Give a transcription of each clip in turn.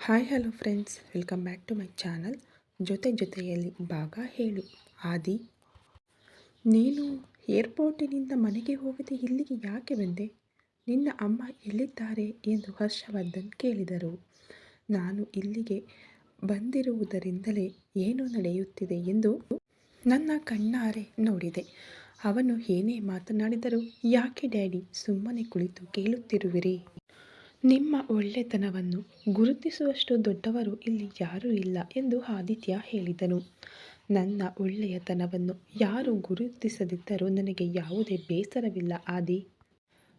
Hi, hello friends. Welcome back to my channel. ಜೊತೆ ಜೊತೆಯಲ್ಲಿ ಭಾಗ ಹೇಳು ಆದಿ. ನೀನು ಏರ್ಪೋರ್ಟಿನಿಂದ ಮನೆಗೆ ಹೋಗದೆ ಇಲ್ಲಿಗೆ ಯಾಕೆ ಬಂದೆ? ನಿನ್ನ ಅಮ್ಮ ಎಲ್ಲಿದ್ದಾರೆ ಎಂದು ಹರ್ಷವರ್ಧನ್ ಕೇಳಿದರು. ನಾನು ಇಲ್ಲಿಗೆ ಬಂದಿರುವುದರಿಂದಲೇ ಏನು ನಡೆಯುತ್ತಿದೆ ಎಂದು ನನ್ನ ಕಣ್ಣಾರೆ ನೋಡಿದೆ. ಅವನು ಏನೇ ಮಾತನಾಡಿದರೂ, ಯಾಕೆ ಡ್ಯಾಡಿ, ಸುಮ್ಮನೆ ಕುಳಿತು ಕೇಳುತ್ತಿರುವಿರಿ? ನಿಮ್ಮ ಒಳ್ಳೆತನವನ್ನು ಗುರುತಿಸುವಷ್ಟು ದೊಡ್ಡವರು ಇಲ್ಲಿ ಯಾರೂ ಇಲ್ಲ ಎಂದು ಆದಿತ್ಯ ಹೇಳಿದನು. ನನ್ನ ಒಳ್ಳೆಯತನವನ್ನು ಯಾರು ಗುರುತಿಸದಿದ್ದರೂ ನನಗೆ ಯಾವುದೇ ಬೇಸರವಿಲ್ಲ, ಆದಿ.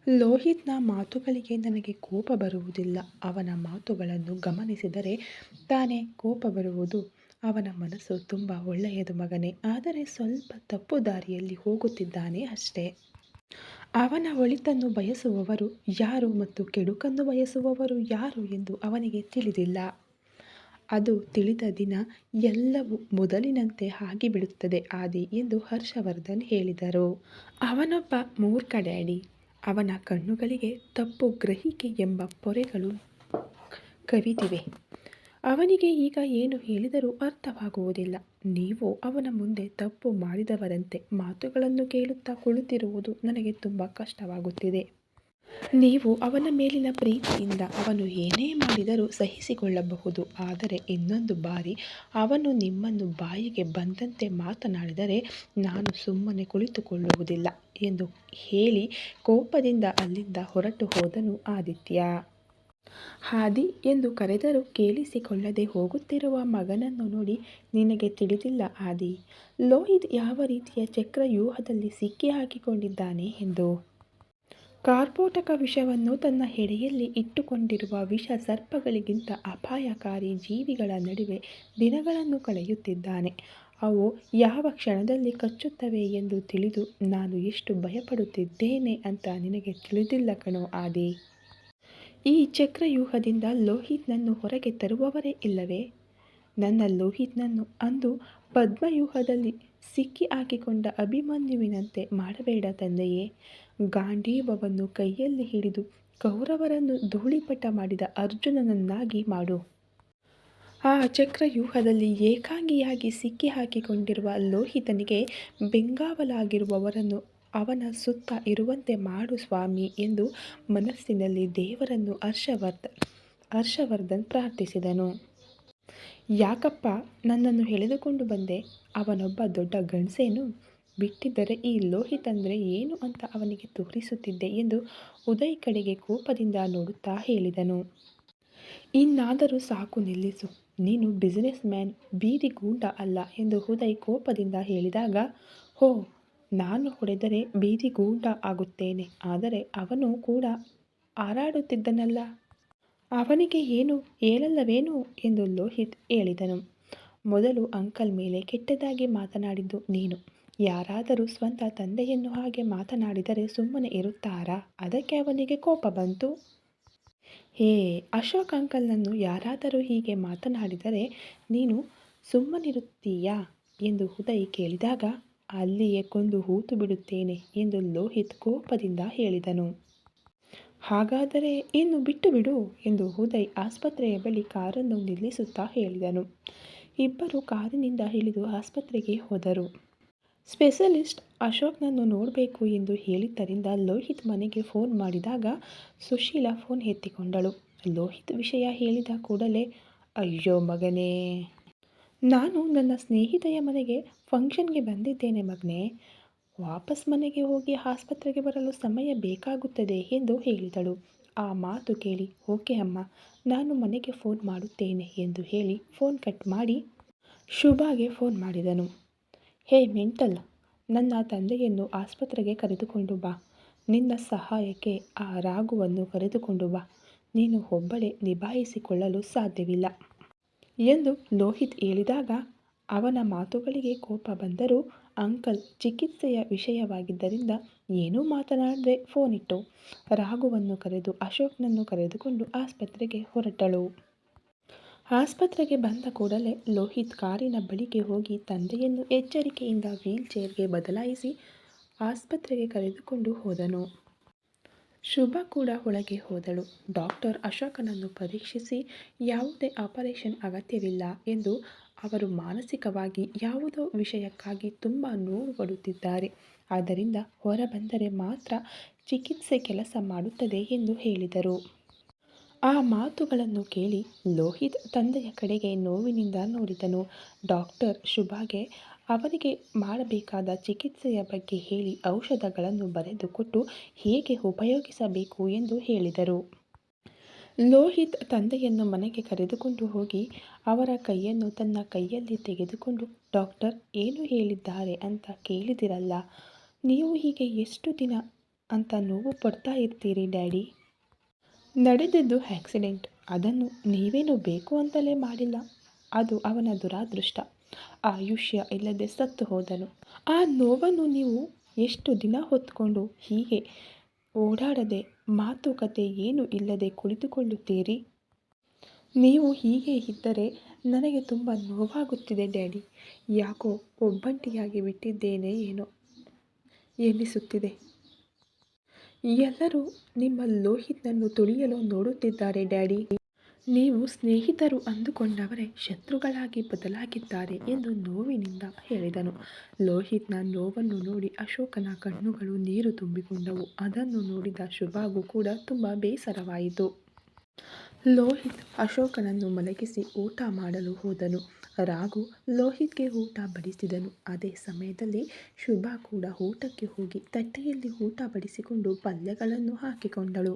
ಲೋಹಿತ್ನ ಮಾತುಗಳಿಗೆ ನನಗೆ ಕೋಪ ಬರುವುದಿಲ್ಲ. ಅವನ ಮಾತುಗಳನ್ನು ಗಮನಿಸಿದರೆ ತಾನೇ ಕೋಪ ಬರುವುದು. ಅವನ ಮನಸ್ಸು ತುಂಬ ಒಳ್ಳೆಯದು ಮಗನೇ, ಆದರೆ ಸ್ವಲ್ಪ ತಪ್ಪು ದಾರಿಯಲ್ಲಿ ಹೋಗುತ್ತಿದ್ದಾನೆ ಅಷ್ಟೇ. ಅವನ ಒಳಿತನ್ನು ಬಯಸುವವರು ಯಾರು ಮತ್ತು ಕೆಡುಕನ್ನು ಬಯಸುವವರು ಯಾರು ಎಂದು ಅವನಿಗೆ ತಿಳಿದಿಲ್ಲ. ಅದು ತಿಳಿದ ದಿನ ಎಲ್ಲವೂ ಮೊದಲಿನಂತೆ ಆಗಿಬಿಡುತ್ತದೆ, ಆದಿ ಎಂದು ಹರ್ಷವರ್ಧನ್ ಹೇಳಿದರು. ಅವನೊಬ್ಬ ಮೂರ್ಖ ಡ್ಯಾಡಿ ಅವನ ಕಣ್ಣುಗಳಿಗೆ ತಪ್ಪು ಗ್ರಹಿಕೆ ಎಂಬ ಪೊರೆಗಳು ಕವಿದಿವೆ. ಅವನಿಗೆ ಈಗ ಏನು ಹೇಳಿದರೂ ಅರ್ಥವಾಗುವುದಿಲ್ಲ. ನೀವು ಅವನ ಮುಂದೆ ತಪ್ಪು ಮಾಡಿದವರಂತೆ ಮಾತುಗಳನ್ನು ಕೇಳುತ್ತಾ ಕುಳಿತಿರುವುದು ನನಗೆ ತುಂಬ ಕಷ್ಟವಾಗುತ್ತಿದೆ. ನೀವು ಅವನ ಮೇಲಿನ ಪ್ರೀತಿಯಿಂದ ಅವನು ಏನೇ ಮಾಡಿದರೂ ಸಹಿಸಿಕೊಳ್ಳಬಹುದು. ಆದರೆ ಇನ್ನೊಂದು ಬಾರಿ ಅವನು ನಿಮ್ಮನ್ನು ಬಾಯಿಗೆ ಬಂದಂತೆ ಮಾತನಾಡಿದರೆ ನಾನು ಸುಮ್ಮನೆ ಕುಳಿತುಕೊಳ್ಳುವುದಿಲ್ಲ ಎಂದು ಹೇಳಿ ಕೋಪದಿಂದ ಅಲ್ಲಿಂದ ಹೊರಟು ಹೋದನು ಆದಿತ್ಯ. ಹಾದಿ ಎಂದು ಕರೆದರೂ ಕೇಳಿಸಿಕೊಳ್ಳದೆ ಹೋಗುತ್ತಿರುವ ಮಗನನ್ನು ನೋಡಿ ನಿನಗೆ ತಿಳಿದಿಲ್ಲ ಆದಿ ಲೋಹಿತ್ ಯಾವ ರೀತಿಯ ಚಕ್ರವ್ಯೂಹದಲ್ಲಿ ಸಿಕ್ಕಿಹಾಕಿಕೊಂಡಿದ್ದಾನೆ ಎಂದು. ಕಾರ್ಪೋಟಕ ವಿಷವನ್ನು ತನ್ನ ಹೆಡೆಯಲ್ಲಿ ಇಟ್ಟುಕೊಂಡಿರುವ ವಿಷ ಸರ್ಪಗಳಿಗಿಂತ ಅಪಾಯಕಾರಿ ಜೀವಿಗಳ ನಡುವೆ ದಿನಗಳನ್ನು ಕಳೆಯುತ್ತಿದ್ದಾನೆ. ಅವು ಯಾವ ಕ್ಷಣದಲ್ಲಿ ಕಚ್ಚುತ್ತವೆ ಎಂದು ತಿಳಿದು ನಾನು ಎಷ್ಟು ಭಯಪಡುತ್ತಿದ್ದೇನೆ ಅಂತ ನಿನಗೆ ತಿಳಿದಿಲ್ಲ ಕಣೋ ಆದಿ ಈ ಚಕ್ರವ್ಯೂಹದಿಂದ ಲೋಹಿತ್ನನ್ನು ಹೊರಗೆ ತರುವವರೇ ಇಲ್ಲವೇ? ನನ್ನ ಲೋಹಿತ್ನನ್ನು ಅಂದು ಪದ್ಮವ್ಯೂಹದಲ್ಲಿ ಸಿಕ್ಕಿ ಹಾಕಿಕೊಂಡ ಅಭಿಮನ್ಯುವಿನಂತೆ ಮಾಡಬೇಡ ತಂದೆಯೇ. ಗಾಂಡೀವವನ್ನು ಕೈಯಲ್ಲಿ ಹಿಡಿದು ಕೌರವರನ್ನು ಧೂಳಿಪಟ ಮಾಡಿದ ಅರ್ಜುನನನ್ನಾಗಿ ಮಾಡು. ಆ ಚಕ್ರವ್ಯೂಹದಲ್ಲಿ ಏಕಾಂಗಿಯಾಗಿ ಸಿಕ್ಕಿ ಹಾಕಿಕೊಂಡಿರುವ ಲೋಹಿತನಿಗೆ ಬೆಂಗಾವಲಾಗಿರುವವರನ್ನು ಅವನ ಸುತ್ತ ಇರುವಂತೆ ಮಾಡು ಸ್ವಾಮಿ ಎಂದು ಮನಸ್ಸಿನಲ್ಲಿ ದೇವರನ್ನು ಹರ್ಷವರ್ಧ, ಹರ್ಷವರ್ಧನ್ ಪ್ರಾರ್ಥಿಸಿದನು. ಯಾಕಪ್ಪ, ನನ್ನನ್ನು ಎಳೆದುಕೊಂಡು ಬಂದೆ? ಅವನೊಬ್ಬ ದೊಡ್ಡ ಗಂಡಸೇನು? ಬಿಟ್ಟಿದ್ದರೆ ಈ ಲೋಹಿತ್ ಏನು ಅಂತ ಅವನಿಗೆ ತೋರಿಸುತ್ತಿದ್ದೆ ಎಂದು ಉದಯ್ ಕಡೆಗೆ ಕೋಪದಿಂದ ನೋಡುತ್ತಾ ಹೇಳಿದನು. ಇನ್ನಾದರೂ ಸಾಕು ನಿಲ್ಲಿಸು. ನೀನು ಬಿಸಿನೆಸ್ ಮ್ಯಾನ್ ಬೀದಿ ಗೂಂಡ ಅಲ್ಲ ಎಂದು ಉದಯ್ ಕೋಪದಿಂದ ಹೇಳಿದಾಗ, ಹೋ ನಾನು ಹೊಡೆದರೆ ಬೀದಿ ಗೂಂಡ ಆಗುತ್ತೇನೆ, ಆದರೆ ಅವನು ಕೂಡ ಹಾರಾಡುತ್ತಿದ್ದನಲ್ಲ. ಅವನಿಗೆ ಏನು, ಹೇಳಲ್ಲವೇನು ಎಂದು ಲೋಹಿತ್ ಹೇಳಿದನು. ಮೊದಲು ಅಂಕಲ್ ಮೇಲೆ ಕೆಟ್ಟದಾಗಿ ಮಾತನಾಡಿದ್ದು ನೀನು. ಯಾರಾದರೂ ಸ್ವಂತ ತಂದೆಯನ್ನು ಹಾಗೆ ಮಾತನಾಡಿದರೆ ಸುಮ್ಮನೆ ಇರುತ್ತಾರಾ? ಅದಕ್ಕೆ ಅವನಿಗೆ ಕೋಪ ಬಂತು. ಹೇ, ಅಶೋಕ್ ಅಂಕಲ್ನನ್ನು ಯಾರಾದರೂ ಹೀಗೆ ಮಾತನಾಡಿದರೆ ನೀನು ಸುಮ್ಮನಿರುತ್ತೀಯಾ? ಎಂದು ಉದಯ್ ಕೇಳಿದಾಗ ಅಲ್ಲಿಯೇ ಕೊಂದು ಹೂತು ಬಿಡುತ್ತೇನೆ ಎಂದು ಲೋಹಿತ್ ಕೋಪದಿಂದ ಹೇಳಿದನು. ಹಾಗಾದರೆ ಇನ್ನು ಬಿಟ್ಟು ಬಿಡು ಎಂದು ಉದಯ್ ಆಸ್ಪತ್ರೆಯ ಬಳಿ ಕಾರನ್ನು ನಿಲ್ಲಿಸುತ್ತಾ ಹೇಳಿದನು. ಇಬ್ಬರು ಕಾರಿನಿಂದ ಇಳಿದು ಆಸ್ಪತ್ರೆಗೆ ಹೋದರು. ಸ್ಪೆಷಲಿಸ್ಟ್ ಅಶೋಕ್ನನ್ನು ನೋಡಬೇಕು ಎಂದು ಹೇಳಿದ್ದರಿಂದ ಲೋಹಿತ್ ಮನೆಗೆ ಫೋನ್ ಮಾಡಿದಾಗ ಸುಶೀಲಾ ಫೋನ್ ಎತ್ತಿಕೊಂಡಳು. ಲೋಹಿತ್ ವಿಷಯ ಹೇಳಿದ ಕೂಡಲೇ, ಅಯ್ಯೋ ಮಗನೇ ನಾನು ನನ್ನ ಸ್ನೇಹಿತೆಯ ಮನೆಗೆ ಫಂಕ್ಷನ್ಗೆ ಬಂದಿದ್ದೇನೆ ಮಗನೇ. ವಾಪಸ್ ಮನೆಗೆ ಹೋಗಿ ಆಸ್ಪತ್ರೆಗೆ ಬರಲು ಸಮಯ ಬೇಕಾಗುತ್ತದೆ ಎಂದು ಹೇಳಿದಳು. ಆ ಮಾತು ಕೇಳಿ, ಓಕೆ ಅಮ್ಮ, ನಾನು ಮನೆಗೆ ಫೋನ್ ಮಾಡುತ್ತೇನೆ ಎಂದು ಹೇಳಿ ಫೋನ್ ಕಟ್ ಮಾಡಿ ಶುಭಾಗೆ ಫೋನ್ ಮಾಡಿದನು. ಹೇ, ಮೆಂಟಲ್, ನನ್ನ ತಂದೆಯನ್ನು ಆಸ್ಪತ್ರೆಗೆ ಕರೆದುಕೊಂಡು ಬಾ. ನಿನ್ನ ಸಹಾಯಕ್ಕೆ ಆ ರಾಗುವನ್ನು ಕರೆದುಕೊಂಡು ಬಾ. ನೀನು ಒಬ್ಬಳೇ ನಿಭಾಯಿಸಿಕೊಳ್ಳಲು ಸಾಧ್ಯವಿಲ್ಲ. ಎಂದು ಲೋಹಿತ್ ಹೇಳಿದಾಗ, ಅವನ ಮಾತುಗಳಿಗೆ ಕೋಪ ಬಂದರೂ ಅಂಕಲ್ ಚಿಕಿತ್ಸೆಯ ವಿಷಯವಾಗಿದ್ದರಿಂದ ಏನೂ ಮಾತನಾಡದೆ ಫೋನಿಟ್ಟು ರಾಘುವನ್ನು ಕರೆದು ಅಶೋಕ್ನನ್ನು ಕರೆದುಕೊಂಡು ಆಸ್ಪತ್ರೆಗೆ ಹೊರಟಳು. ಆಸ್ಪತ್ರೆಗೆ ಬಂದ ಕೂಡಲೇ ಲೋಹಿತ್ ಕಾರಿನ ಬಳಿಗೆ ಹೋಗಿ ತಂದೆಯನ್ನು ಎಚ್ಚರಿಕೆಯಿಂದ ವೀಲ್ ಚೇರ್ಗೆ ಬದಲಾಯಿಸಿ ಆಸ್ಪತ್ರೆಗೆ ಕರೆದುಕೊಂಡು ಹೋದನು. ಶುಭ ಕೂಡ ಒಳಗೆ ಹೋದಳು. ಡಾಕ್ಟರ್ ಅಶೋಕನನ್ನು ಪರೀಕ್ಷಿಸಿ ಯಾವುದೇ ಆಪರೇಷನ್ ಅಗತ್ಯವಿಲ್ಲ ಎಂದು ಅವರು ಮಾನಸಿಕವಾಗಿ ಯಾವುದೋ ವಿಷಯಕ್ಕಾಗಿ ತುಂಬ ನೋವು ಪಡುತ್ತಿದ್ದಾರೆ ಆದ್ದರಿಂದ ಹೊರಬಂದರೆ ಮಾತ್ರ ಚಿಕಿತ್ಸೆ ಕೆಲಸ ಮಾಡುತ್ತದೆ ಎಂದು ಹೇಳಿದರು. ಆ ಮಾತುಗಳನ್ನು ಕೇಳಿ ಲೋಹಿತ್ ತಂದೆಯ ಕಡೆಗೆ ನೋವಿನಿಂದ ನೋಡಿದನು. ಡಾಕ್ಟರ್ ಶುಭಾಗೆ ಅವರಿಗೆ ಮಾಡಬೇಕಾದ ಚಿಕಿತ್ಸೆಯ ಬಗ್ಗೆ ಹೇಳಿ ಔಷಧಗಳನ್ನು ಬರೆದುಕೊಟ್ಟು ಹೇಗೆ ಉಪಯೋಗಿಸಬೇಕು ಎಂದು ಹೇಳಿದರು. ಲೋಹಿತ್ ತಂದೆಯನ್ನು ಮನೆಗೆ ಕರೆದುಕೊಂಡು ಹೋಗಿ ಅವರ ಕೈಯನ್ನು ತನ್ನ ಕೈಯಲ್ಲಿ ತೆಗೆದುಕೊಂಡು, ಡಾಕ್ಟರ್, ಏನು ಹೇಳಿದ್ದಾರೆ ಅಂತ ಕೇಳಿದಿರಲ್ಲ. ನೀವು ಹೀಗೆ ಎಷ್ಟು ದಿನ ಅಂತ ನೋವು ಪಡ್ತಾ ಇರ್ತೀರಿ, ಡ್ಯಾಡಿ? ನಡೆದಿದ್ದು ಆಕ್ಸಿಡೆಂಟ್. ಅದನ್ನು ನೀವೇನು ಬೇಕು ಅಂತಲೇ ಮಾಡಿಲ್ಲ. ಅದು ಅವನ ದುರಾದೃಷ್ಟ. ಆಯುಷ್ಯ ಇಲ್ಲದೆ ಸತ್ತು ಹೋದನು. ಆ ನೋವನ್ನು ನೀವು ಎಷ್ಟು ದಿನ ಹೊತ್ಕೊಂಡು ಹೀಗೆ ಓಡಾಡದೆ ಮಾತುಕತೆ ಏನು ಇಲ್ಲದೆ ಕುಳಿತುಕೊಳ್ಳುತ್ತೀರಿ? ನೀವು ಹೀಗೆ ಇದ್ದರೆ ನನಗೆ ತುಂಬ ನೋವಾಗುತ್ತಿದೆ ಡ್ಯಾಡಿ. ಯಾಕೋ ಒಬ್ಬಂಟಿಯಾಗಿ ಬಿಟ್ಟಿದ್ದೇನೆ ಏನೋ ಎನ್ನಿಸುತ್ತಿದೆ. ಎಲ್ಲರೂ ನಿಮ್ಮ ಲೋಹಿತ್ನನ್ನು ತುಳಿಯಲು ನೋಡುತ್ತಿದ್ದಾರೆ ಡ್ಯಾಡಿ. ನೀವು ಸ್ನೇಹಿತರು ಅಂದುಕೊಂಡವರೇ ಶತ್ರುಗಳಾಗಿ ಬದಲಾಗಿದ್ದಾರೆ ಎಂದು ನೋವಿನಿಂದ ಹೇಳಿದನು. ಲೋಹಿತ್ನ ನೋವನ್ನು ನೋಡಿ ಅಶೋಕನ ಕಣ್ಣುಗಳು ನೀರು ತುಂಬಿಕೊಂಡವು. ಅದನ್ನು ನೋಡಿದ ಶುಭಾಗೂ ಕೂಡ ತುಂಬ ಬೇಸರವಾಯಿತು. ಲೋಹಿತ್ ಅಶೋಕನನ್ನು ಮಲಗಿಸಿ ಊಟ ಮಾಡಲು ಹೋದನು. ರಾಘು ಲೋಹಿತ್ಗೆ ಊಟ ಬಡಿಸಿದನು. ಅದೇ ಸಮಯದಲ್ಲಿ ಶುಭಾ ಕೂಡ ಊಟಕ್ಕೆ ಹೋಗಿ ತಟ್ಟೆಯಲ್ಲಿ ಊಟ ಬಡಿಸಿಕೊಂಡು ಪಲ್ಯಗಳನ್ನು ಹಾಕಿಕೊಂಡಳು.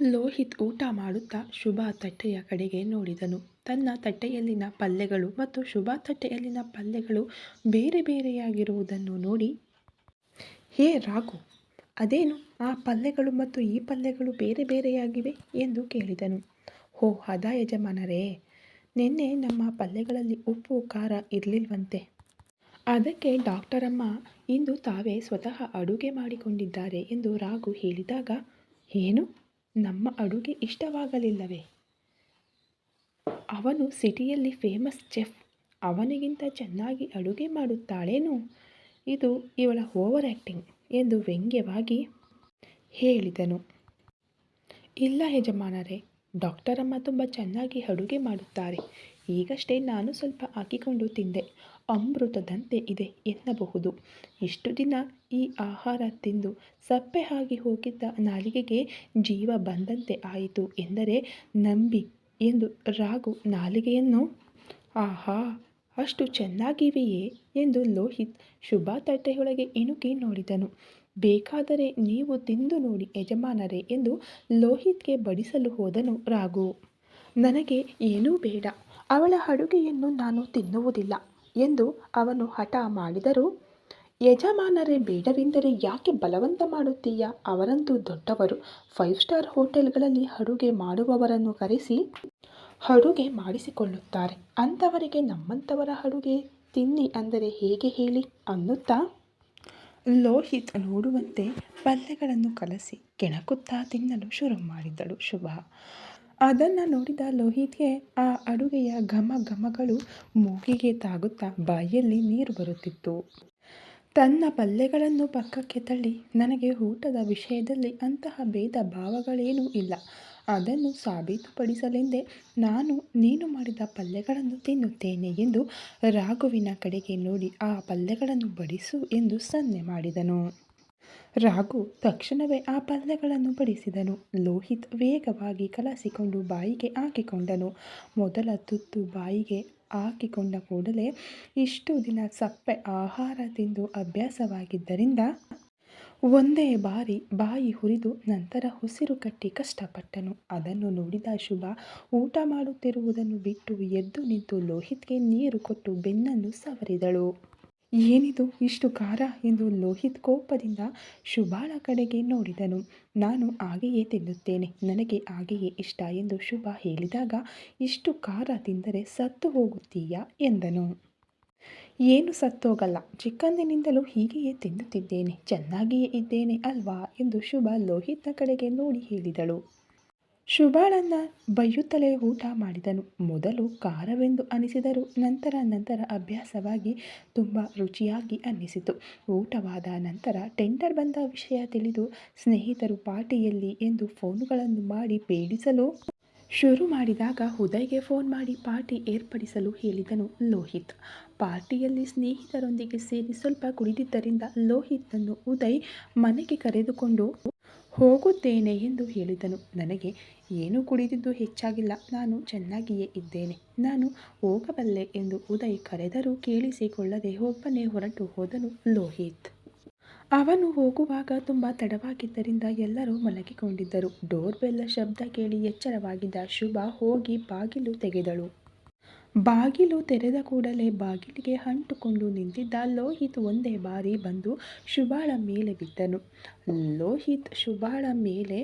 ಲೋಹಿತ್ ಊಟ ಮಾಡುತ್ತಾ ಶುಭ ತಟ್ಟೆಯ ಕಡೆಗೆ ನೋಡಿದನು. ತನ್ನ ತಟ್ಟೆಯಲ್ಲಿನ ಪಲ್ಯಗಳು ಮತ್ತು ಶುಭ ತಟ್ಟೆಯಲ್ಲಿನ ಪಲ್ಯಗಳು ಬೇರೆ ಬೇರೆಯಾಗಿರುವುದನ್ನು ನೋಡಿ, ಹೇ ರಾಘು, ಅದೇನು ಆ ಪಲ್ಯಗಳು ಮತ್ತು ಈ ಪಲ್ಯಗಳು ಬೇರೆ ಬೇರೆಯಾಗಿವೆ ಎಂದು ಕೇಳಿದನು. ಹೋ, ಹದ ಯಜಮಾನರೇ, ನಿನ್ನೆ ನಮ್ಮ ಪಲ್ಯಗಳಲ್ಲಿ ಉಪ್ಪು, ಖಾರ ಇರಲಿಲ್ವಂತೆ. ಅದಕ್ಕೆ ಡಾಕ್ಟರಮ್ಮ ಇಂದು ತಾವೇ ಸ್ವತಃ ಅಡುಗೆ ಮಾಡಿಕೊಂಡಿದ್ದಾರೆ ಎಂದು ರಾಘು ಹೇಳಿದಾಗ, ಏನು? ನಮ್ಮ ಅಡುಗೆ ಇಷ್ಟವಾಗಲಿಲ್ಲವೇ? ಅವನು ಸಿಟಿಯಲ್ಲಿ ಫೇಮಸ್ ಚೆಫ್ ಅವನಿಗಿಂತ ಚೆನ್ನಾಗಿ ಅಡುಗೆ ಮಾಡುತ್ತಾಳೇನು? ಇದು ಇವಳ ಓವರ್ ಆ್ಯಕ್ಟಿಂಗ್ ಎಂದು ವ್ಯಂಗ್ಯವಾಗಿ ಹೇಳಿದನು. ಇಲ್ಲ ಯಜಮಾನರೇ ಡಾಕ್ಟರಮ್ಮ ತುಂಬ ಚೆನ್ನಾಗಿ ಅಡುಗೆ ಮಾಡುತ್ತಾರೆ. ಈಗಷ್ಟೇ ನಾನು ಸ್ವಲ್ಪ ಹಾಕಿಕೊಂಡು ತಿಂದೆ. ಅಮೃತದಂತೆ ಇದೆ ಎನ್ನಬಹುದು. ಇಷ್ಟು ದಿನ ಈ ಆಹಾರ ತಿಂದು ಸಪ್ಪೆ ಆಗಿ ಹೋಗಿದ್ದ ನಾಲಿಗೆಗೆ ಜೀವ ಬಂದಂತೆ ಆಯಿತು ಎಂದರೆ ನಂಬಿ ಎಂದು ರಾಗು ನಾಲಿಗೆಯನ್ನು, ಆಹಾ, ಅಷ್ಟು ಚೆನ್ನಾಗಿವೆಯೇ? ಎಂದು ಲೋಹಿತ್ ಶುಭಾ ತಟ್ಟೆಯೊಳಗೆ ಇಣುಕಿ ನೋಡಿದನು. ಬೇಕಾದರೆ ನೀವು ತಿಂದು ನೋಡಿ ಯಜಮಾನರೇ ಎಂದು ಲೋಹಿತ್ಗೆ ಬಡಿಸಲು ಹೋದನು ರಾಘು. ನನಗೆ ಏನೂ ಬೇಡ. ಅವಳ ಅಡುಗೆಯನ್ನು ನಾನು ತಿನ್ನುವುದಿಲ್ಲ ಎಂದು ಅವನು ಹಠ ಮಾಡಿದರೂ, ಯಜಮಾನರೇ ಬೇಡವೆಂದರೆ ಯಾಕೆ ಬಲವಂತ ಮಾಡುತ್ತೀಯ? ಅವರಂತೂ ದೊಡ್ಡವರು. ಫೈವ್ ಸ್ಟಾರ್ ಹೋಟೆಲ್ಗಳಲ್ಲಿ ಅಡುಗೆ ಮಾಡುವವರನ್ನು ಕರೆಸಿ ಅಡುಗೆ ಮಾಡಿಸಿಕೊಳ್ಳುತ್ತಾರೆ. ಅಂಥವರಿಗೆ ನಮ್ಮಂಥವರ ಅಡುಗೆ ತಿನ್ನಿ ಅಂದರೆ ಹೇಗೆ ಹೇಳಿ ಅನ್ನುತ್ತಾ? ಲೋಹಿತ್ ನೋಡುವಂತೆ ಪಲ್ಯಗಳನ್ನು ಕಲಸಿ ಕೆಣಕುತ್ತಾ ತಿನ್ನಲು ಶುರು ಮಾಡಿದಳು ಶುಭ. ಅದನ್ನು ನೋಡಿದ ಲೋಹಿತ್ಗೆ ಆ ಅಡುಗೆಯ ಘಮ ಘಮಗಳು ಮೂಗಿಗೆ ತಾಗುತ್ತಾ ಬಾಯಲ್ಲಿ ನೀರು ಬರುತ್ತಿತ್ತು. ತನ್ನ ಪಲ್ಯಗಳನ್ನು ಪಕ್ಕಕ್ಕೆ ತಳ್ಳಿ, ನನಗೆ ಊಟದ ವಿಷಯದಲ್ಲಿ ಅಂತಹ ಭೇದ ಭಾವಗಳೇನೂ ಇಲ್ಲ. ಅದನ್ನು ಸಾಬೀತುಪಡಿಸಲೆಂದೇ ನಾನು, ನೀನು ಮಾಡಿದ ಪಲ್ಯಗಳನ್ನು ತಿನ್ನುತ್ತೇನೆ ಎಂದು ರಾಘುವಿನ ಕಡೆಗೆ ನೋಡಿ, ಆ ಪಲ್ಯಗಳನ್ನು ಬಡಿಸು ಎಂದು ಸನ್ನೆ ಮಾಡಿದನು. ರಾಘು ತಕ್ಷಣವೇ ಆ ಪಲ್ಯಗಳನ್ನು ಬಡಿಸಿದನು. ಲೋಹಿತ್ ವೇಗವಾಗಿ ಕಲಸಿಕೊಂಡು ಬಾಯಿಗೆ ಹಾಕಿಕೊಂಡನು. ಮೊದಲ ತುತ್ತು ಬಾಯಿಗೆ ಹಾಕಿಕೊಂಡ ಕೂಡಲೇ ಇಷ್ಟು ದಿನ ಸಪ್ಪೆ ಆಹಾರ ತಿಂದು ಅಭ್ಯಾಸವಾಗಿದ್ದರಿಂದ ಒಂದೇ ಬಾರಿ ಬಾಯಿ ಹುರಿದು ನಂತರ ಉಸಿರು ಕಟ್ಟಿ ಕಷ್ಟಪಟ್ಟನು. ಅದನ್ನು ನೋಡಿದ ಶುಭ ಊಟ ಮಾಡುತ್ತಿರುವುದನ್ನು ಬಿಟ್ಟು ಎದ್ದು ನಿಂತು ಲೋಹಿತ್ಗೆ ನೀರು ಕೊಟ್ಟು ಬೆನ್ನನ್ನು ಸವರಿದಳು. ಏನಿದು? ಇಷ್ಟು ಖಾರ ಎಂದು ಲೋಹಿತ್ ಕೋಪದಿಂದ ಶುಭಾಳ ಕಡೆಗೆ ನೋಡಿದನು. ನಾನು ಹಾಗೆಯೇ ತಿನ್ನುತ್ತೇನೆ. ನನಗೆ ಹಾಗೆಯೇ ಇಷ್ಟ ಎಂದು ಶುಭ ಹೇಳಿದಾಗ, ಇಷ್ಟು ಖಾರ ತಿಂದರೆ ಸತ್ತು ಹೋಗುತ್ತೀಯಾ? ಎಂದನು. ಏನು ಸತ್ತೋಗಲ್ಲ. ಚಿಕ್ಕಂದಿನಿಂದಲೂ ಹೀಗೆಯೇ ತಿನ್ನುತ್ತಿದ್ದೇನೆ. ಚೆನ್ನಾಗಿಯೇ ಇದ್ದೇನೆ ಅಲ್ವಾ? ಎಂದು ಶುಭ ಲೋಹಿತ್ನ ಕಡೆಗೆ ನೋಡಿ ಹೇಳಿದಳು. ಶುಭಾಳನ್ನ ಬೈಯುತ್ತಲೇ ಊಟ ಮಾಡಿದನು. ಮೊದಲು ಖಾರವೆಂದು ಅನಿಸಿದರೂ ನಂತರ ನಂತರ ಅಭ್ಯಾಸವಾಗಿ ತುಂಬ ರುಚಿಯಾಗಿ ಅನ್ನಿಸಿತು. ಊಟವಾದ ನಂತರ ಟೆಂಡರ್ ಬಂದ ವಿಷಯ ತಿಳಿದು ಸ್ನೇಹಿತರು ಪಾರ್ಟಿಯಲ್ಲಿ ಎಂದು ಫೋನುಗಳನ್ನು ಮಾಡಿ ಬೇಡಿಸಲು ಶುರು ಮಾಡಿದಾಗ ಉದಯ್ಗೆ ಫೋನ್ ಮಾಡಿ ಪಾರ್ಟಿ ಏರ್ಪಡಿಸಲು ಹೇಳಿದನು ಲೋಹಿತ್. ಪಾರ್ಟಿಯಲ್ಲಿ ಸ್ನೇಹಿತರೊಂದಿಗೆ ಸೇರಿ ಸ್ವಲ್ಪ ಕುಡಿದಿದ್ದರಿಂದ ಲೋಹಿತ್ನನ್ನು ಉದಯ್ ಮನೆಗೆ ಕರೆದುಕೊಂಡು ಹೋಗುತ್ತೇನೆ ಎಂದು ಹೇಳಿದನು. ನನಗೆ ಏನೂ ಕುಡಿದಿದ್ದು ಹೆಚ್ಚಾಗಿಲ್ಲ. ನಾನು ಚೆನ್ನಾಗಿಯೇ ಇದ್ದೇನೆ. ನಾನು ಹೋಗಬಲ್ಲೆ ಎಂದು ಉದಯ್ ಕರೆದರೂ ಕೇಳಿಸಿಕೊಳ್ಳದೆ ಒಬ್ಬನೇ ಹೊರಟು ಹೋದನು ಲೋಹಿತ್. ಅವನು ಹೋಗುವಾಗ ತುಂಬ ತಡವಾಗಿದ್ದರಿಂದ ಎಲ್ಲರೂ ಮಲಗಿಕೊಂಡಿದ್ದರು. ಡೋರ್ ಬೆಲ್ಲ ಶಬ್ದ ಕೇಳಿ ಎಚ್ಚರವಾಗಿದ್ದ ಶುಭ ಹೋಗಿ ಬಾಗಿಲು ತೆಗೆದಳು. ಬಾಗಿಲು ತೆರೆದ ಕೂಡಲೇ ಬಾಗಿಲಿಗೆ ಅಂಟುಕೊಂಡು ನಿಂತಿದ್ದ ಲೋಹಿತ್ ಒಂದೇ ಬಾರಿ ಬಂದು ಶುಭಾಳ ಮೇಲೆ ಬಿದ್ದನು. ಲೋಹಿತ್ ಶುಭಾಳ ಮೇಲೆ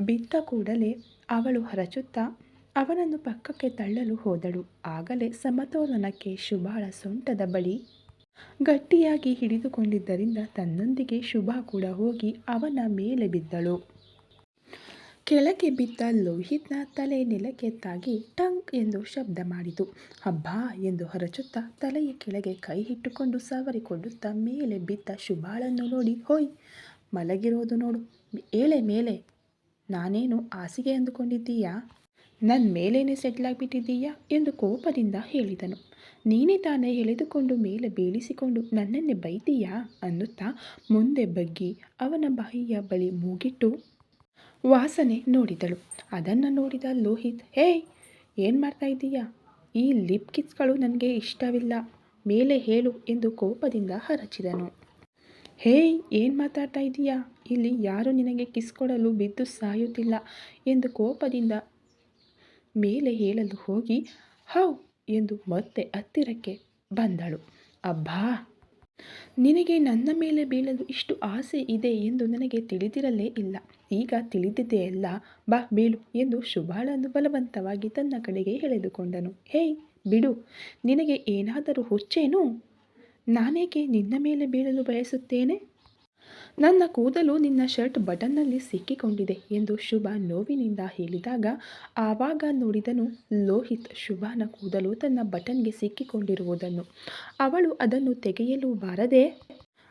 ಬಿದ್ದ ಕೂಡಲೇ ಅವಳು ಹರಚುತ್ತಾ ಅವನನ್ನು ಪಕ್ಕಕ್ಕೆ ತಳ್ಳಲು ಹೋದಳು. ಆಗಲೇ ಸಮತೋಲನಕ್ಕೆ ಶುಭಾಳ ಸೊಂಟದ ಬಳಿ ಗಟ್ಟಿಯಾಗಿ ಹಿಡಿದುಕೊಂಡಿದ್ದರಿಂದ ತನ್ನೊಂದಿಗೆ ಶುಭ ಕೂಡ ಹೋಗಿ ಅವನ ಮೇಲೆ ಬಿದ್ದಳು. ಕೆಳಗೆ ಬಿದ್ದ ಲೋಹಿತ್ನ ತಲೆ ನೆಲಕ್ಕೆ ತಾಗಿ ಟಂಕ್ ಎಂದು ಶಬ್ದ ಮಾಡಿತು. ಹಬ್ಬಾ ಎಂದು ಹೊರಚುತ್ತಾ ತಲೆಯ ಕೆಳಗೆ ಕೈ ಇಟ್ಟುಕೊಂಡು ಸವರಿಕೊಳ್ಳುತ್ತಾ ಮೇಲೆ ಬಿದ್ದ ಶುಭಾಳನ್ನು ನೋಡಿ, ಹೋಯ್, ಮಲಗಿರೋದು ನೋಡು. ಏಳೆ ಮೇಲೆ. ನಾನೇನು ಹಾಸಿಗೆ ಅಂದುಕೊಂಡಿದ್ದೀಯಾ? ನನ್ನ ಮೇಲೇನೆ ಸೆಟ್ಲಾಗ್ಬಿಟ್ಟಿದ್ದೀಯಾ ಎಂದು ಕೋಪದಿಂದ ಹೇಳಿದನು. ನೀನೇ ತಾನೇ ಎಳೆದುಕೊಂಡು ಮೇಲೆ ಬೀಳಿಸಿಕೊಂಡು ನನ್ನನ್ನೇ ಬೈತೀಯಾ? ಅನ್ನುತ್ತಾ ಮುಂದೆ ಬಗ್ಗಿ ಅವನ ಬಾಯಿಯ ಬಳಿ ಮೂಗಿಟ್ಟು ವಾಸನೆ ನೋಡಿದಳು. ಅದನ್ನು ನೋಡಿದ ಲೋಹಿತ್ ಹೇಯ್ ಏನು ಮಾಡ್ತಾ ಇದ್ದೀಯಾ? ಈ ಲಿಪ್ ಕಿಸ್ಗಳು ನನಗೆ ಇಷ್ಟವಿಲ್ಲ. ಮೇಲೆ ಹೇಳು ಎಂದು ಕೋಪದಿಂದ ಹರಚಿದನು. ಹೇಯ್ ಏನು ಮಾತಾಡ್ತಾ ಇದ್ದೀಯಾ? ಇಲ್ಲಿ ಯಾರು ನಿನಗೆ ಕಿಸ್ ಕೊಡಲು ಬಿದ್ದು ಸಾಯುತ್ತಿಲ್ಲ ಎಂದು ಕೋಪದಿಂದ ಮೇಲೆ ಹೇಳಲು ಹೋಗಿ, ಹೌ ಎಂದು ಮತ್ತೆ ಹತ್ತಿರಕ್ಕೆ ಬಂದಳು. ಅಬ್ಬಾ! ನಿನಗೆ ನನ್ನ ಮೇಲೆ ಬೀಳಲು ಇಷ್ಟು ಆಸೆ ಇದೆ ಎಂದು ನನಗೆ ತಿಳಿದಿರಲೇ ಇಲ್ಲ. ಈಗ ತಿಳಿದಿದೆಯಲ್ಲ, ಬಾ ಬೀಳು ಎಂದು ಶುಭಾಳನ್ನು ಬಲವಂತವಾಗಿ ತನ್ನ ಕಡೆಗೆ ಎಳೆದುಕೊಂಡನು. ಹೇಯ್, ಬಿಡು, ನಿನಗೆ ಏನಾದರೂ ಹುಚ್ಚೇನು? ನಾನೇಕೆ ನಿನ್ನ ಮೇಲೆ ಬೀಳಲು ಬಯಸುತ್ತೇನೆ? ನನ್ನ ಕೂದಲು ನಿನ್ನ ಶರ್ಟ್ ಬಟನ್ನಲ್ಲಿ ಸಿಕ್ಕಿಕೊಂಡಿದೆ ಎಂದು ಶುಭ ನೋವಿನಿಂದ ಹೇಳಿದಾಗ ಆವಾಗ ನೋಡಿದನು ಲೋಹಿತ್ ಶುಭನ ಕೂದಲು ತನ್ನ ಬಟನ್ಗೆ ಸಿಕ್ಕಿಕೊಂಡಿರುವುದನ್ನು. ಅವಳು ಅದನ್ನು ತೆಗೆಯಲು ಬಾರದೆ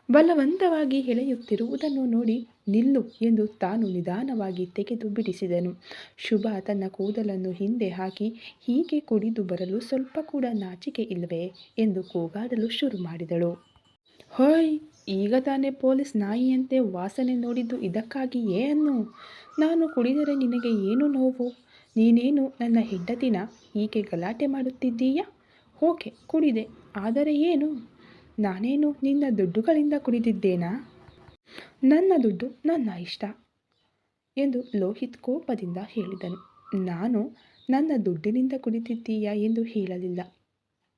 ಬಲವಂತವಾಗಿ ಎಳೆಯುತ್ತಿರುವುದನ್ನು ನೋಡಿ ನಿಲ್ಲು ಎಂದು ತಾನು ನಿಧಾನವಾಗಿ ತೆಗೆದು ಬಿಡಿಸಿದನು. ಶುಭ ತನ್ನ ಕೂದಲನ್ನು ಹಿಂದೆ ಹಾಕಿ, ಹೀಗೆ ಕುಡಿದು ಬರಲು ಸ್ವಲ್ಪ ಕೂಡ ನಾಚಿಕೆ ಇಲ್ಲವೇ ಎಂದು ಕೂಗಾಡಲು ಶುರು ಮಾಡಿದಳು. ಹೋಯ್, ಈಗ ತಾನೇ ಪೊಲೀಸ್ ನಾಯಿಯಂತೆ ವಾಸನೆ ನೋಡಿದ್ದು ಇದಕ್ಕಾಗಿ ಅನ್ನು? ನಾನು ಕುಡಿದರೆ ನಿನಗೆ ಏನು ನೋವು? ನೀನೇನು ನನ್ನ ಹೆಂಡತಿನ ಹೀಗೆ ಗಲಾಟೆ ಮಾಡುತ್ತಿದ್ದೀಯಾ? ಓಕೆ ಕುಡಿದೆ, ಆದರೆ ಏನು? ನಾನೇನು ನಿನ್ನ ದುಡ್ಡುಗಳಿಂದ ಕುಡಿದಿದ್ದೇನಾ? ನನ್ನ ದುಡ್ಡು ನನ್ನ ಇಷ್ಟ ಎಂದು ಲೋಹಿತ್ ಕೋಪದಿಂದ ಹೇಳಿದನು. ನಾನು ನನ್ನ ದುಡ್ಡಿನಿಂದ ಕುಡಿತಿದ್ದೀಯಾ ಎಂದು ಹೇಳಲಿಲ್ಲ.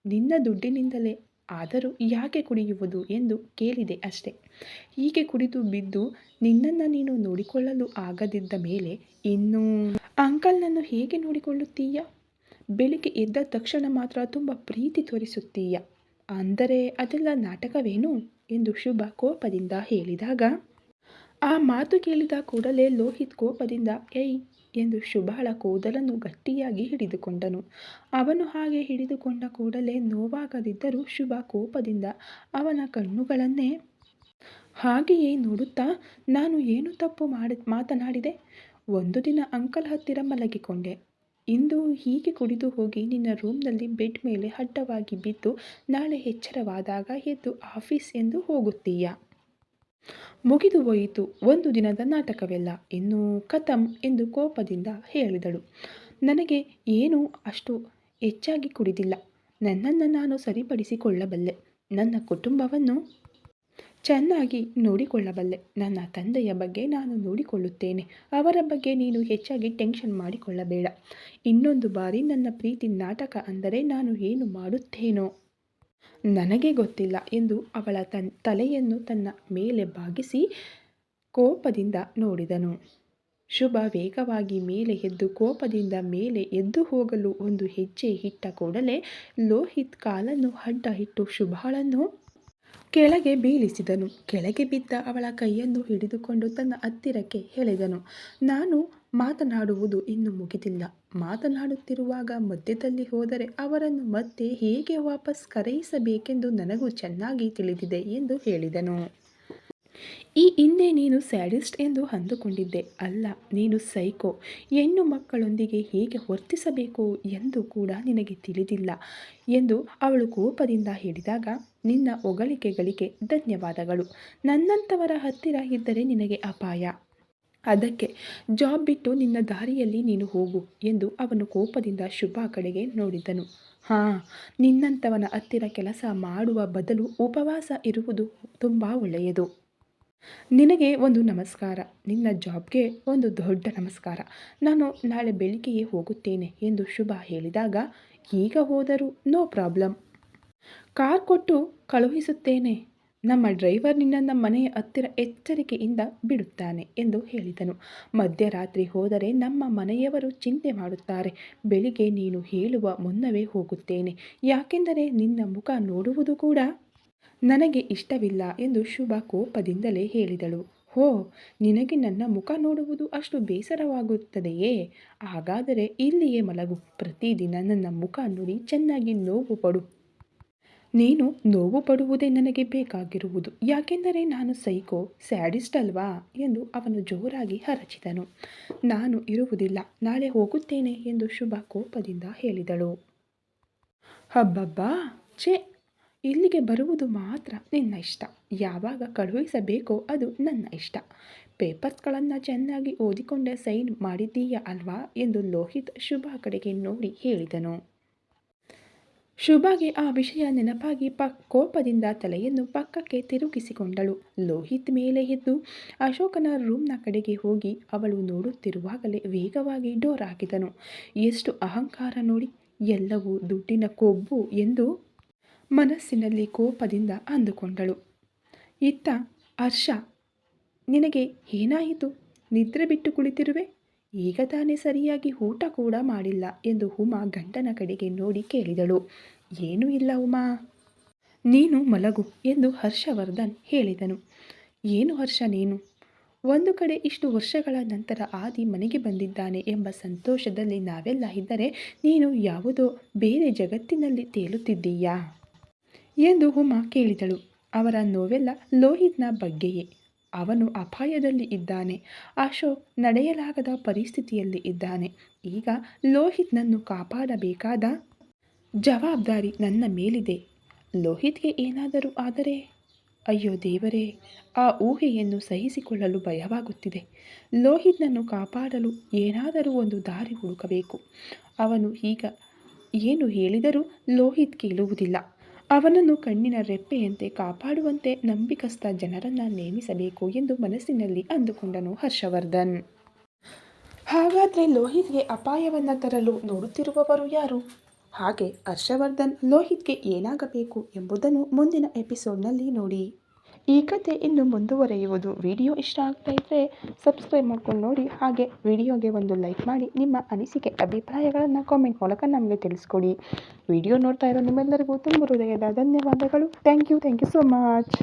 ನಿನ್ನ ದುಡ್ಡಿನಿಂದಲೇ ಆದರೂ ಯಾಕೆ ಕುಡಿಯುವುದು ಎಂದು ಕೇಳಿದೆ ಅಷ್ಟೆ. ಹೀಗೆ ಕುಡಿದು ಬಿದ್ದು ನಿನ್ನನ್ನು ನೀನು ನೋಡಿಕೊಳ್ಳಲು ಆಗದಿದ್ದ ಮೇಲೆ ಇನ್ನೂ ಅಂಕಲ್ನನ್ನು ಹೇಗೆ ನೋಡಿಕೊಳ್ಳುತ್ತೀಯ? ಬೆಳಿಗ್ಗೆ ಎದ್ದ ತಕ್ಷಣ ಮಾತ್ರ ತುಂಬ ಪ್ರೀತಿ ತೋರಿಸುತ್ತೀಯ? ಅಂದರೆ ಅದೆಲ್ಲ ನಾಟಕವೇನು? ಎಂದು ಶುಭ ಕೋಪದಿಂದ ಹೇಳಿದಾಗ, ಆ ಮಾತು ಕೇಳಿದ ಕೂಡಲೇ ಲೋಹಿತ್ ಕೋಪದಿಂದ, ಏಯ್! ಎಂದು ಶುಭಾಳ ಕೂದಲನ್ನು ಗಟ್ಟಿಯಾಗಿ ಹಿಡಿದುಕೊಂಡನು. ಅವನು ಹಾಗೆ ಹಿಡಿದುಕೊಂಡ ಕೂಡಲೇ ನೋವಾಗದಿದ್ದರೂ ಶುಭ ಕೋಪದಿಂದ ಅವನ ಕಣ್ಣುಗಳನ್ನೇ, ಹಾಗೆಯೇ ನೋಡುತ್ತಾ, ನಾನು ಏನು ತಪ್ಪು ಮಾಡಿ, ಮಾತನಾಡಿದೆ? ಒಂದು ದಿನ ಅಂಕಲ್ ಹತ್ತಿರ ಮಲಗಿಕೊಂಡೆ. ಇಂದು ಹೀಗೆ ಕುಡಿದು ಹೋಗಿ ನಿನ್ನ ರೂಮ್ನಲ್ಲಿ ಬೆಡ್ ಮೇಲೆ ಅಡ್ಡವಾಗಿ ಬಿದ್ದು ನಾಳೆ ಎಚ್ಚರವಾದಾಗ ಎದ್ದು ಆಫೀಸ್ ಎಂದು ಹೋಗುತ್ತೀಯ? ಮುಗಿದು ಹೋಯಿತು. ಒಂದು ದಿನದ ನಾಟಕವೆಲ್ಲ. ಇನ್ನು ಕಥಂ ಎಂದು ಕೋಪದಿಂದ ಹೇಳಿದಳು. ನನಗೆ ಏನು ಅಷ್ಟು ಹೆಚ್ಚಾಗಿ ಕುಡಿದಿಲ್ಲ. ನನ್ನನ್ನು ನಾನು ಸರಿಪಡಿಸಿಕೊಳ್ಳಬಲ್ಲೆ. ನನ್ನ ಕುಟುಂಬವನ್ನು ಚೆನ್ನಾಗಿ ನೋಡಿಕೊಳ್ಳಬಲ್ಲೆ. ನನ್ನ ತಂದೆಯ ಬಗ್ಗೆ ನಾನು ನೋಡಿಕೊಳ್ಳುತ್ತೇನೆ. ಅವರ ಬಗ್ಗೆ ನೀನು ಹೆಚ್ಚಾಗಿ ಟೆನ್ಷನ್ ಮಾಡಿಕೊಳ್ಳಬೇಡ. ಇನ್ನೊಂದು ಬಾರಿ ನನ್ನ ಪ್ರೀತಿ ನಾಟಕ ಅಂದರೆ ನಾನು ಏನು ಮಾಡುತ್ತೇನೋ? ನನಗೆ ಗೊತ್ತಿಲ್ಲ ಎಂದು ಅವಳ ತನ್, ತಲೆಯನ್ನು ತನ್ನ ಮೇಲೆ ಬಾಗಿಸಿ ಕೋಪದಿಂದ ನೋಡಿದನು. ಶುಭ ವೇಗವಾಗಿ ಮೇಲೆ ಎದ್ದು ಕೋಪದಿಂದ ಮೇಲೆ ಎದ್ದು ಹೋಗಲು ಒಂದು ಹೆಜ್ಜೆ ಇಟ್ಟ ಕೂಡಲೇ ಲೋಹಿತ್ ಕಾಲನ್ನು ಅಡ್ಡ ಇಟ್ಟು ಶುಭಾಳನ್ನು ಕೆಳಗೆ ಬೀಳಿಸಿದನು. ಕೆಳಗೆ ಬಿದ್ದ ಅವಳ ಕೈಯನ್ನು ಹಿಡಿದುಕೊಂಡು ತನ್ನ ಹತ್ತಿರಕ್ಕೆ ಹೇಳಿದನು ನಾನು ಮಾತನಾಡುವುದು ಇನ್ನೂ ಮುಗಿದಿಲ್ಲ. ಮಾತನಾಡುತ್ತಿರುವಾಗ ಮಧ್ಯದಲ್ಲಿ ಹೋದರೆ ಅವರನ್ನು ಮತ್ತೆ ಹೇಗೆ ವಾಪಸ್ ಕರೆಯಿಸಬೇಕೆಂದು ನನಗೂ ಚೆನ್ನಾಗಿ ತಿಳಿದಿದೆ ಎಂದು ಹೇಳಿದನು. ಈ ಹಿಂದೆ ನೀನು ಸ್ಯಾಡಿಸ್ಟ್ ಎಂದು ಅಂದುಕೊಂಡಿದ್ದೆ. ಅಲ್ಲ, ನೀನು ಸೈಕೋ. ಹೆಣ್ಣು ಮಕ್ಕಳೊಂದಿಗೆ ಹೇಗೆ ವರ್ತಿಸಬೇಕು ಎಂದು ಕೂಡ ನಿನಗೆ ತಿಳಿದಿಲ್ಲ ಎಂದು ಅವಳು ಕೋಪದಿಂದ ಹೇಳಿದಾಗ, ನಿನ್ನ ಹೊಗಳಿಕೆಗಳಿಗೆ ಧನ್ಯವಾದಗಳು. ನನ್ನಂಥವರ ಹತ್ತಿರ ಇದ್ದರೆ ನಿನಗೆ ಅಪಾಯ. ಅದಕ್ಕೆ ಜಾಬ್ ಬಿಟ್ಟು ನಿನ್ನ ದಾರಿಯಲ್ಲಿ ನೀನು ಹೋಗು ಎಂದು ಅವನು ಕೋಪದಿಂದ ಶುಭ ಕಡೆಗೆ ನೋಡಿದನು. ಹಾಂ ನಿನ್ನಂಥವನ ಹತ್ತಿರ ಕೆಲಸ ಮಾಡುವ ಬದಲು ಉಪವಾಸ ಇರುವುದು ತುಂಬ ಒಳ್ಳೆಯದು. ನಿನಗೆ ಒಂದು ನಮಸ್ಕಾರ, ನಿನ್ನ ಜಾಬ್ಗೆ ಒಂದು ದೊಡ್ಡ ನಮಸ್ಕಾರ. ನಾನು ನಾಳೆ ಬೆಳಿಗ್ಗೆಯೇ ಹೋಗುತ್ತೇನೆ ಎಂದು ಶುಭ ಹೇಳಿದಾಗ, ಈಗ ಹೋದರೂ ನೋ ಪ್ರಾಬ್ಲಮ್. ಕಾರ್ ಕೊಟ್ಟು ಕಳುಹಿಸುತ್ತೇನೆ. ನಮ್ಮ ಡ್ರೈವರ್ ನಿನ್ನನ್ನು ಮನೆಯ ಹತ್ತಿರ ಎಚ್ಚರಿಕೆಯಿಂದ ಬಿಡುತ್ತಾನೆ ಎಂದು ಹೇಳಿದನು. ಮಧ್ಯರಾತ್ರಿ ಹೋದರೆ ನಮ್ಮ ಮನೆಯವರು ಚಿಂತೆ ಮಾಡುತ್ತಾರೆ. ಬೆಳಿಗ್ಗೆ ನೀನು ಹೇಳುವ ಮುನ್ನವೇ ಹೋಗುತ್ತೇನೆ. ಯಾಕೆಂದರೆ ನಿನ್ನ ಮುಖ ನೋಡುವುದು ಕೂಡ ನನಗೆ ಇಷ್ಟವಿಲ್ಲ ಎಂದು ಶುಭ ಕೋಪದಿಂದಲೇ ಹೇಳಿದಳು. ಹೋ, ನಿನಗೆ ನನ್ನ ಮುಖ ನೋಡುವುದು ಅಷ್ಟು ಬೇಸರವಾಗುತ್ತದೆಯೇ? ಹಾಗಾದರೆ ಇಲ್ಲಿಯೇ ಮಲಗು. ಪ್ರತಿದಿನ ನನ್ನ ಮುಖ ನೋಡಿ ಚೆನ್ನಾಗಿ ನೋವು ಪಡು. ನೀನು ನೋವು ಪಡುವುದೇ ನನಗೆ ಬೇಕಾಗಿರುವುದು. ಯಾಕೆಂದರೆ ನಾನು ಸೈಕೋ, ಸ್ಯಾಡಿಸ್ಟ್ ಅಲ್ವಾ? ಎಂದು ಅವನು ಜೋರಾಗಿ ಹರಚಿದನು. ನಾನು ಇರುವುದಿಲ್ಲ, ನಾಳೆ ಹೋಗುತ್ತೇನೆ ಎಂದು ಶುಭ ಕೋಪದಿಂದ ಹೇಳಿದಳು. ಹಬ್ಬಬ್ಬಾ, ಛೇ ಇಲ್ಲಿಗೆ ಬರುವುದು ಮಾತ್ರ ನಿನ್ನ ಇಷ್ಟ. ಯಾವಾಗ ಕಳುಹಿಸಬೇಕೋ ಅದು ನನ್ನ ಇಷ್ಟ. ಪೇಪರ್ಸ್ಗಳನ್ನು ಚೆನ್ನಾಗಿ ಓದಿಕೊಂಡೆ ಸೈನ್ ಮಾಡಿದ್ದೀಯಾ ಅಲ್ವಾ ಎಂದು ಲೋಹಿತ್ ಶುಭ ಕಡೆಗೆ ನೋಡಿ ಹೇಳಿದನು. ಶುಭಾಗೆ ಆ ವಿಷಯ ನೆನಪಾಗಿ ಪ ಕೋಪದಿಂದ ತಲೆಯನ್ನು ಪಕ್ಕಕ್ಕೆ ತಿರುಗಿಸಿಕೊಂಡಳು. ಲೋಹಿತ್ ಮೇಲೆ ಎದ್ದು ಅಶೋಕನ ರೂಮ್ನ ಕಡೆಗೆ ಹೋಗಿ ಅವಳು ನೋಡುತ್ತಿರುವಾಗಲೇ ವೇಗವಾಗಿ ಡೋರ್ ಹಾಕಿದನು. ಎಷ್ಟು ಅಹಂಕಾರ ನೋಡಿ ಎಲ್ಲವೂ ದುಡ್ಡಿನ ಕೊಬ್ಬು ಎಂದು ಮನಸ್ಸಿನಲ್ಲಿ ಕೋಪದಿಂದ ಅಂದುಕೊಂಡಳು. ಇತ್ತ, ಹರ್ಷ, ನಿನಗೆ ಏನಾಯಿತು? ನಿದ್ರೆ ಬಿಟ್ಟು ಕುಳಿತಿರುವೆ? ಈಗ ತಾನೇ ಸರಿಯಾಗಿ ಊಟ ಕೂಡ ಮಾಡಿಲ್ಲ ಎಂದು ಉಮಾ ಗಂಡನ ಕಡೆಗೆ ನೋಡಿ ಕೇಳಿದಳು. ಏನೂ ಇಲ್ಲ ಉಮಾ. ನೀನು ಮಲಗು ಎಂದು ಹರ್ಷವರ್ಧನ್ ಹೇಳಿದನು. ಏನು ಹರ್ಷ ನೀನು? ಒಂದು ಕಡೆ ಇಷ್ಟು ವರ್ಷಗಳ ನಂತರ ಆದಿ ಮನೆಗೆ ಬಂದಿದ್ದಾನೆ ಎಂಬ ಸಂತೋಷದಲ್ಲಿ ನಾವೆಲ್ಲ ಇದ್ದರೆ ನೀನು ಯಾವುದೋ ಬೇರೆ ಜಗತ್ತಿನಲ್ಲಿ ತೇಲುತ್ತಿದ್ದೀಯಾ? ಎಂದು ಉಮಾ ಕೇಳಿದಳು. ಅವರ ನೋವೆಲ್ಲ ಲೋಹಿತ್ನ ಬಗ್ಗೆಯೇ. ಅವನು ಅಪಾಯದಲ್ಲಿ ಇದ್ದಾನೆ. ಅಶೋಕ್ ನಡೆಯಲಾಗದ ಪರಿಸ್ಥಿತಿಯಲ್ಲಿ ಇದ್ದಾನೆ. ಈಗ ಲೋಹಿತ್ನನ್ನು ಕಾಪಾಡಬೇಕಾದ ಜವಾಬ್ದಾರಿ ನನ್ನ ಮೇಲಿದೆ. ಲೋಹಿತ್ಗೆ ಏನಾದರೂ ಆದರೆ? ಅಯ್ಯೋ ದೇವರೇ, ಆ ಊಹೆಯನ್ನು ಸಹಿಸಿಕೊಳ್ಳಲು ಭಯವಾಗುತ್ತಿದೆ. ಲೋಹಿತ್ನನ್ನು ಕಾಪಾಡಲು ಏನಾದರೂ ಒಂದು ದಾರಿ ಹುಡುಕಬೇಕು. ಅವನು ಈಗ ಏನು ಹೇಳಿದರೂ ಲೋಹಿತ್ ಕೇಳುವುದಿಲ್ಲ. ಅವನನ್ನು ಕಣ್ಣಿನ ರೆಪ್ಪೆಯಂತೆ ಕಾಪಾಡುವಂತೆ ನಂಬಿಕಸ್ಥ ಜನರನ್ನು ನೇಮಿಸಬೇಕು ಎಂದು ಮನಸ್ಸಿನಲ್ಲಿ ಅಂದುಕೊಂಡನು ಹರ್ಷವರ್ಧನ್. ಹಾಗಾದರೆ ಲೋಹಿತ್ಗೆ ಅಪಾಯವನ್ನು ತರಲು ನೋಡುತ್ತಿರುವವರು ಯಾರು? ಹಾಗೆ ಹರ್ಷವರ್ಧನ್ ಲೋಹಿತ್ಗೆ ಏನಾಗಬೇಕು ಎಂಬುದನ್ನು ಮುಂದಿನ ಎಪಿಸೋಡ್ನಲ್ಲಿ ನೋಡಿ. ಈ ಕತೆ ಇನ್ನು ಮುಂದುವರೆಯುವುದು. ವಿಡಿಯೋ ಇಷ್ಟ ಆಗ್ತಾ ಇದ್ದರೆ ಸಬ್ಸ್ಕ್ರೈಬ್ ಮಾಡ್ಕೊಂಡು ನೋಡಿ. ಹಾಗೆ ವಿಡಿಯೋಗೆ ಒಂದು ಲೈಕ್ ಮಾಡಿ. ನಿಮ್ಮ ಅನಿಸಿಕೆ, ಅಭಿಪ್ರಾಯಗಳನ್ನು ಕಾಮೆಂಟ್ ಮೂಲಕ ನಮಗೆ ತಿಳಿಸ್ಕೊಡಿ. ವಿಡಿಯೋ ನೋಡ್ತಾ ಇರೋ ನಿಮ್ಮೆಲ್ಲರಿಗೂ ತುಂಬ ಹೃದಯದ ಧನ್ಯವಾದಗಳು. Thank you thank you so much